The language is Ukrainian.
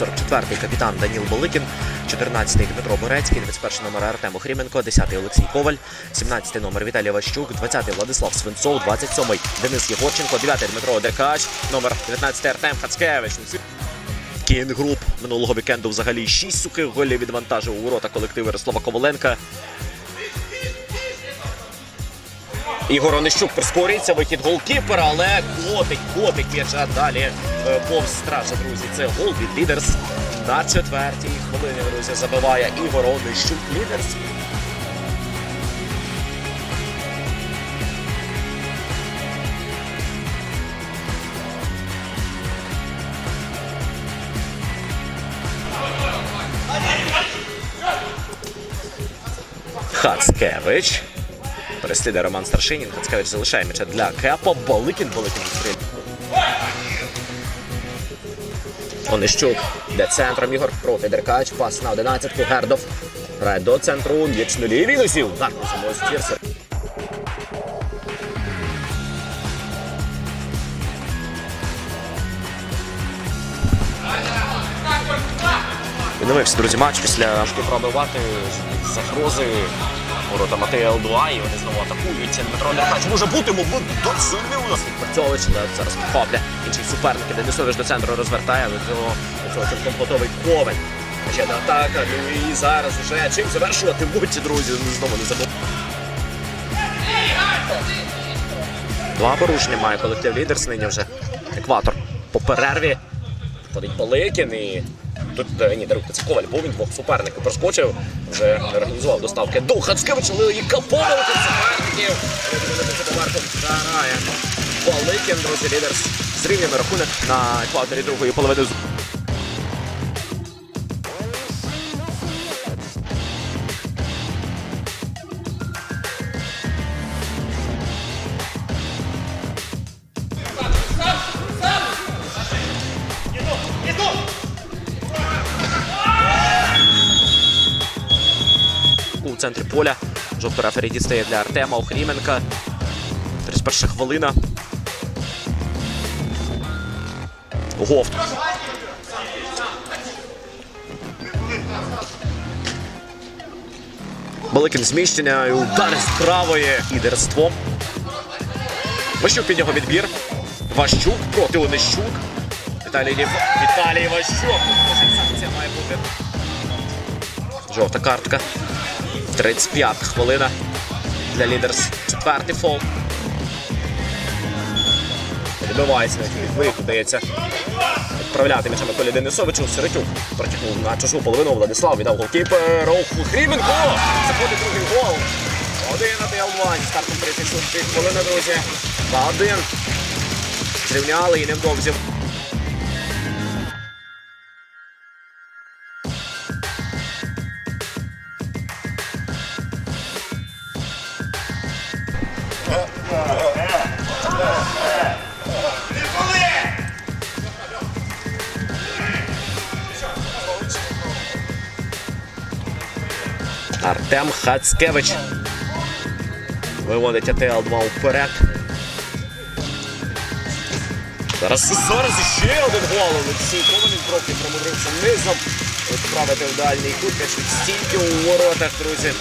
44-й капітан Даніл Боликін, 14-й Дмитро Борецький, 21-й номер Артем Охріменко, 10-й Олексій Коваль, 17-й номер Віталій Ващук, 20-й Владислав Свинцов, 27-й Денис Єгорченко, 9-й Дмитро Одеркач, номер 19-й Артем Хацкевич. Кінгруп минулого вікенду взагалі 6 сухих голів відвантажив у ворота колективу Ярослава Коваленка. Ігор Онищук прискорюється, вихід голкіпера, але котить, котить м'яча далі е, повз стража, друзі. Це гол від лідерс. На четвертій хвилині, друзі, забиває Ігор Онищук. Лідерс. Хацкевич. Переслідує Роман Старшинін. Хацкевич залишає м'яча для Кепа. Баликін, Баликін стріль. Онищук. Де центром Ігор проти Деркач. Пас на 11-ку. Гердов. Грає до центру. На лівій нозі. Гарно самого стірсер. Відновився, друзі, матч після важкі пробивати загрози ворота Матея Л2, і вони знову атакують. Дмитро Деркач може бути, мабуть, досить сильний у нас відпрацьовуючи, але зараз підхопля. Інший суперник Денисович до центру розвертає, але цього, цього цілком готовий коваль. Ще одна атака, ну і зараз уже чим завершувати будьте, друзі, знову не забув. Два порушення має колектив лідерс нині вже. Екватор по перерві. Ходить Баликін і тут е, ні, даруйте, це Коваль, був він двох суперників проскочив, вже організував доставки до Хацкевича, але і каповали тут суперників. Я друзі, лідер з зрівнями рахунок на екваторі другої половини. Центрі поля. Жовто рефері дістає для Артема Охріменка. 31 хвилина. Говт. Баликін зміщення і удар з правої. Лідерство. Ващук під нього відбір. Ващук проти Онищук. Віталій Лів... Віталій Ващук. Санкція має бути. Жовта картка. 35 хвилина для лідерс. Четвертий фол. Відбивається навіть вихід, вдається відправляти м'яча Миколі Денисовичу. Сиротюк протягнув на чужу половину. Владислав віддав голкіпер. Хріменко! Заходить другий гол. Один на Л2. Стартом 36 хвилини, друзі. 2-1. Зрівняли і невдовзі. Артем Хацкевич. Виводить АТЛ-2 вперед. Зараз, зараз ще один гол. Олексій Ковалів трохи промудрився низом. Відправити в дальній кут. Стійки у воротах, друзі.